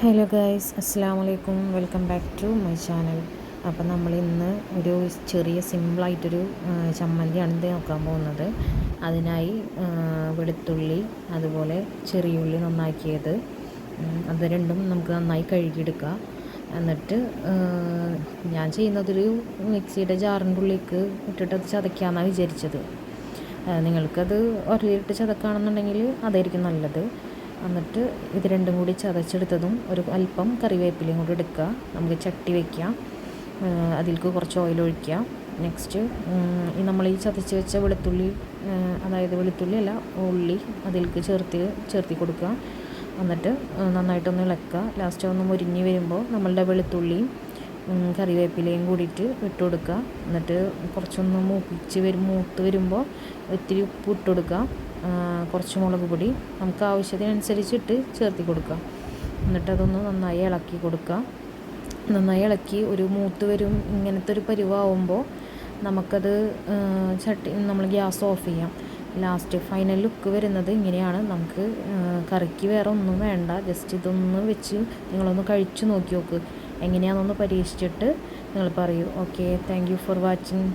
Hello guys അസ്സാം വലൈക്കും welcome back to my channel അപ്പം നമ്മൾ ഇന്ന് ഒരു ചെറിയ സിമ്പിളായിട്ടൊരു ചമ്മന്തിയാണ് ഇത് നോക്കാൻ പോകുന്നത്. അതിനായി വെളുത്തുള്ളി അതുപോലെ ചെറിയുള്ളി നന്നാക്കിയത്. അത് രണ്ടും നമുക്ക് നന്നായി കഴുകിയെടുക്കുക എന്നിട്ട് ഞാൻ ചെയ്യുന്നതൊരു മിക്സിയുടെ ജാറിന്റെ ഉള്ളിലേക്ക് ഇട്ടിട്ട് അത് ചതയ്ക്കാമെന്നാണ് വിചാരിച്ചത്. നിങ്ങൾക്കത് ഒരലിട്ട് ചതക്കുകയാണെന്നുണ്ടെങ്കിൽ അതായിരിക്കും നല്ലത്. എന്നിട്ട് ഇത് രണ്ടും കൂടി ചതച്ചെടുത്തതും ഒരു അല്പം കറിവേപ്പിലയും കൂടി എടുക്കുക. നമുക്ക് ചട്ടി വയ്ക്കാം അതിൽക്ക് കുറച്ച് ഓയിൽ ഒഴിക്കുക. നെക്സ്റ്റ് ഈ നമ്മൾ ഈ ചതച്ച് വെച്ച വെളുത്തുള്ളി അതായത് വെളുത്തുള്ളി അല്ല ഉള്ളി അതിൽക്ക് ചേർത്ത് ചേർത്തി കൊടുക്കുക. എന്നിട്ട് നന്നായിട്ടൊന്ന് ഇളക്കുക. ലാസ്റ്റ് ഒന്ന് മുരിഞ്ഞ് വരുമ്പോൾ നമ്മളുടെ വെളുത്തുള്ളിയും കറിവേപ്പിലയും കൂടിയിട്ട് ഇട്ട് കൊടുക്കുക. എന്നിട്ട് കുറച്ചൊന്ന് മൂപ്പിച്ച് വരും മൂത്ത് വരുമ്പോൾ ഒത്തിരി ഉപ്പ് ഇട്ട് കൊടുക്കുക. കുറച്ച് മുളക് പൊടി നമുക്ക് ആവശ്യത്തിനനുസരിച്ചിട്ട് ചേർത്തി കൊടുക്കാം എന്നിട്ട് അതൊന്ന് നന്നായി ഇളക്കി കൊടുക്കുക. നന്നായി ഇളക്കി ഒരു മൂത്ത് വരും ഇങ്ങനത്തെ ഒരു പരുവാകുമ്പോൾ നമുക്കത് ചട്ടി നമ്മൾ ഗ്യാസ് ഓഫ് ചെയ്യാം. ലാസ്റ്റ് ഫൈനൽ ലുക്ക് വരുന്നത് ഇങ്ങനെയാണ്. നമുക്ക് കറിക്ക് വേറെ ഒന്നും വേണ്ട. ജസ്റ്റ് ഇതൊന്ന് വെച്ച് നിങ്ങളൊന്ന് കഴിച്ചു നോക്കി നോക്ക്. എങ്ങനെയാണെന്നൊന്ന് പരീക്ഷിച്ചിട്ട് നിങ്ങൾ പറയൂ. Okay thank for watching